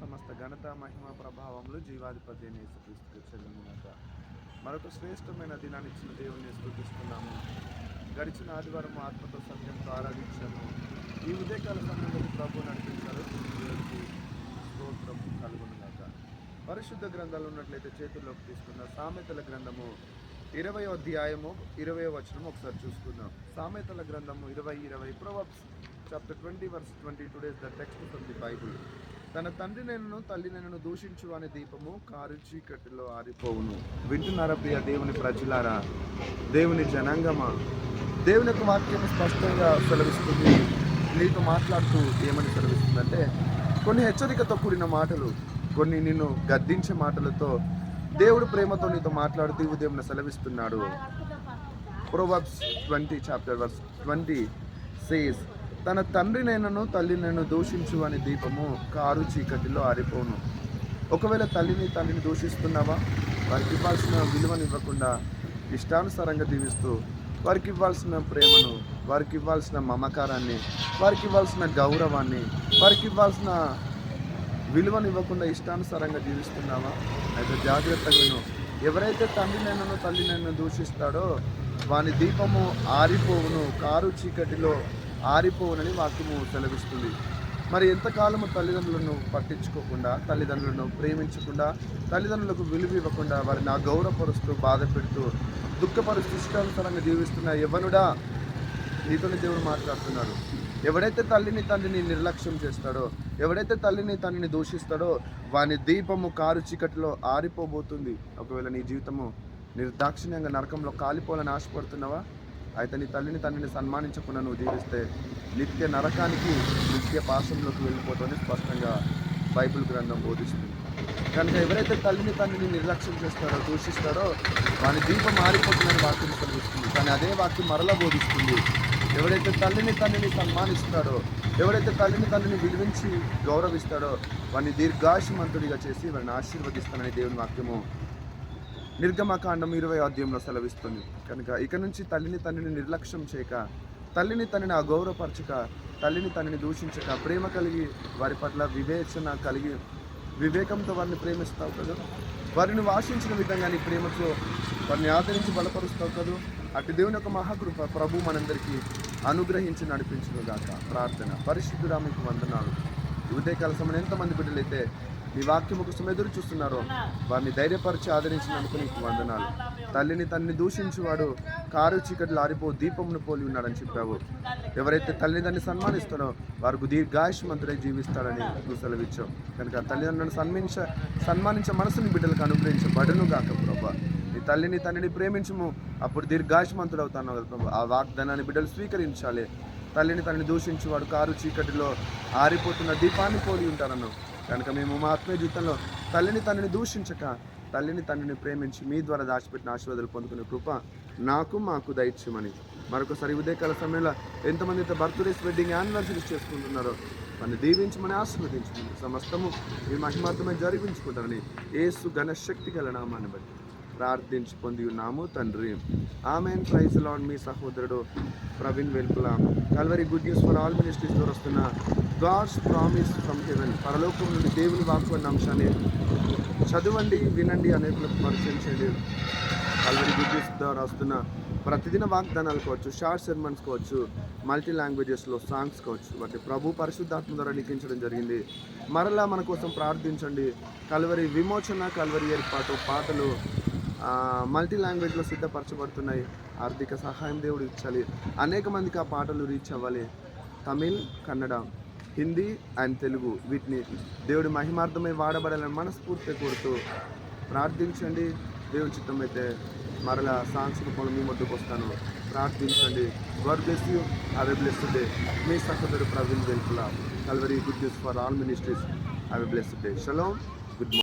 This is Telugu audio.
సమస్త ఘనత మహిమ ప్రభావంలో జీవాధిపతి అయిన యేసుక్రీస్తుకు మరొక శ్రేష్టమైన దినాన్ని ఇచ్చిన దేవుని స్థుతిస్తున్నాము గడిచిన ఆదివారం ఆత్మతో సత్యంతో ఆరాధించాము. ఈ ఉదయకాల సమయంలో ప్రభు నడిపించారు. స్తోత్రం కలుగునుగాక. పరిశుద్ధ గ్రంథాలు ఉన్నట్లయితే చేతుల్లోకి తీసుకున్న సామెతల గ్రంథము ఇరవై అధ్యాయము ఇరవై వచనం ఒకసారి చూసుకుందాం. సామెతల గ్రంథము ఇరవై ఇరవై proverbs chapter twenty verse twenty two says the text from the Bible. తన తండ్రి నేను తల్లి నేను దూషించు అనే దీపము కారు చీకటిలో ఆరిపోవును. వింటున్నారా ప్రియ దేవుని ప్రజలారా? దేవుని జనాంగమా? దేవుని యొక్క వాక్యం స్పష్టంగా సెలవిస్తుంది. నీతో మాట్లాడుతూ ఏమని సెలవిస్తుందంటే కొన్ని హెచ్చరికతో కూడిన మాటలు కొన్ని నిన్ను గద్దించే మాటలతో దేవుడు ప్రేమతో నీతో మాట్లాడుతూ ఉదయం సెలవిస్తున్నాడు. Proverbs twenty chapter verse twenty says తన తండ్రి నేనను తల్లి నేను దూషించు అని దీపము కారు చీకటిలో ఆరిపోను. ఒకవేళ తల్లిని తల్లిని దూషిస్తున్నావా? వారికి ఇవ్వాల్సిన విలువను ఇవ్వకుండా ఇష్టానుసారంగా దీవిస్తూ వారికి ఇవ్వాల్సిన ప్రేమను వారికి ఇవ్వాల్సిన మమకారాన్ని వారికి ఇవ్వాల్సిన గౌరవాన్ని వారికి ఇవ్వాల్సిన విలువను ఇవ్వకుండా ఇష్టానుసారంగా జీవిస్తున్నావా అయితే జాగ్రత్తగా ఎవరైతే తండ్రి నన్ను తల్లి నన్ను దూషిస్తాడో వాని దీపము ఆరిపోవును. కారు చీకటిలో ఆరిపోవునని వాక్యము సెలవిస్తుంది. మరి ఎంతకాలము తల్లిదండ్రులను పట్టించుకోకుండా తల్లిదండ్రులను ప్రేమించకుండా తల్లిదండ్రులకు విలువ ఇవ్వకుండా వారిని అగౌరవపరుస్తూ బాధ పెడుతూ దుఃఖపరుస్తూ ఇష్టానుసారంగా జీవిస్తున్న యవ్వనుడా నీతోనే దేవుడు మాట్లాడుతున్నాడు. ఎవడైతే తల్లిని తండ్రిని నిర్లక్ష్యం చేస్తాడో ఎవడైతే తల్లిని తండ్రిని దూషిస్తాడో వాని దీపము కారు చీకటిలో ఆరిపోబోతుంది. ఒకవేళ నీ జీవితము నిర్దాక్షిణ్యంగా నరకంలో కాలిపోవాలని ఆశపడుతున్నావా? అయితే నీ తల్లిని తండ్రిని సన్మానించకుండా నువ్వు జీవిస్తే నిత్య నరకానికి నిత్య పాశంలోకి వెళ్ళిపోతుంది స్పష్టంగా బైబిల్ గ్రంథం బోధిస్తుంది. కనుక ఎవరైతే తల్లిని తండ్రిని నిర్లక్ష్యం చేస్తారో దూషిస్తారో వాని దీపం మారిపోతుందని వాక్యం కలిగిస్తుంది కానీ అదే వాక్యం మరలా బోధిస్తుంది. ఎవరైతే తల్లిని తండ్రిని సన్మానిస్తాడో ఎవరైతే తల్లిని తండ్రిని విలువించి గౌరవిస్తాడో వాడిని దీర్ఘాయుమంతుడిగా చేసి వారిని ఆశీర్వదిస్తానని దేవుని వాక్యము నిర్గమకాండం ఇరవై అధ్యాయంలో సెలవిస్తుంది. కనుక ఇక నుంచి తల్లిని తండ్రిని నిర్లక్ష్యం చేయక తల్లిని తనని అగౌరవపరచక తల్లిని తనని దూషించక ప్రేమ కలిగి వారి పట్ల వివేచన కలిగి వివేకంతో వారిని ప్రేమిస్తావు కదా? వారిని వాసించిన విధంగా నీ ప్రేమతో వారిని ఆదరించి బలపరుస్తావు కదా? అటు దేవుని యొక్క మహాకృప ప్రభు మనందరికీ అనుగ్రహించి నడిపించుగాక ప్రార్థన. పరిశుద్ధురా మీకు వందనాలు ఉదయకాల సమయం ఎంతమంది బిడ్డలైతే నీ వాక్యము కోసం ఎదురు చూస్తున్నారో. వారిని ధైర్యపరిచి ఆదరించినందుకు నీకు వందనాలు. తల్లిని తన్ని దూషించువాడు కారు చీకటి ఆరిపో దీపమును పోలి ఉన్నాడని చెప్పావు. ఎవరైతే తల్లిదండ్రిని సన్మానిస్తారో వారికి దీర్ఘాయుష్మంతుడై జీవిస్తాడని నువ్వు సెలవిచ్చావు. కనుక తల్లిదండ్రులను సన్మించ సన్మానించే మనసుని బిడ్డలకు అనుగ్రహించబడను గాక ప్రభా. నీ తల్లిని తండ్రిని ప్రేమించము. అప్పుడు దీర్ఘాయుష్మంతుడు అవుతాను కదా ప్రభు. ఆ వాగ్దానాన్ని బిడ్డలు స్వీకరించాలి. తల్లిని తనని దూషించేవాడు కారు చీకటిలో ఆరిపోతున్న దీపాన్ని పోలి ఉంటానను కనుక మేము మా ఆత్మీయ జీవితంలో తల్లిని తనని దూషించక తల్లిని తండ్రిని ప్రేమించి మీ ద్వారా దాచిపెట్టిన ఆశీర్వాదాలు పొందుకునే కృప నాకు మాకు దయచ్యమని. మరొకసారి ఉదయకాల సమయంలో ఎంతమంది అయితే బర్త్డేస్ వెడ్డింగ్ యానివర్సరీస్ చేసుకుంటున్నారో వారిని దీవించమని ఆశీర్వదించమని సమస్తము మీ మహిమార్థమే జరిపించుకుంటారని ఏసు గణశక్తి గల నామాన్ని బట్టి ప్రార్థించి పొంది ఉన్నాము తండ్రి. ఆమెన్. ప్రైజ్ లాన్ మీ సహోదరుడు Praveen Velpula Calvary good news for all ministries వస్తున్న గాడ్స్ ప్రామిస్ ఫ్రమ్ హెవెన్ పరలోకం నుండి దేవుని వాక్కు అన్న అంశాన్ని చదవండి వినండి అనేకులకు పరిచయం చేయండి. కల్వరి గుడ్ ద్వారా వస్తున్న ప్రతిదిన వాగ్దానాలు కావచ్చు షార్ట్ సెర్మన్స్ కావచ్చు మల్టీ లాంగ్వేజెస్లో సాంగ్స్ కావచ్చు వాటి ప్రభు పరిశుద్ధాత్మ ద్వారా లిఖించడం జరిగింది. మరలా మన కోసం ప్రార్థించండి. కల్వరి విమోచన కల్వరి ఏర్పాటు పాటలు మల్టీ లాంగ్వేజ్లో సిద్ధపరచబడుతున్నాయి. ఆర్థిక సహాయం దేవుడు ఇచ్చాలి. అనేక మందికి ఆ పాటలు రీచ్ అవ్వాలి. తమిళ్ కన్నడ హిందీ అండ్ తెలుగు వీటిని దేవుడి మహిమార్థమై వాడబడాలని మనస్ఫూర్తి కోరుతూ ప్రార్థించండి. దేవుని చిత్తం అయితే మరలా సాంగ్స్ రూపంలో మీ ముందుకు వస్తాను. ప్రార్థించండి. God bless you. Have a blessed day. మీ సహోదరుడు Praveen Velpula Calvary good news for all ministries. Have a blessed day. షలో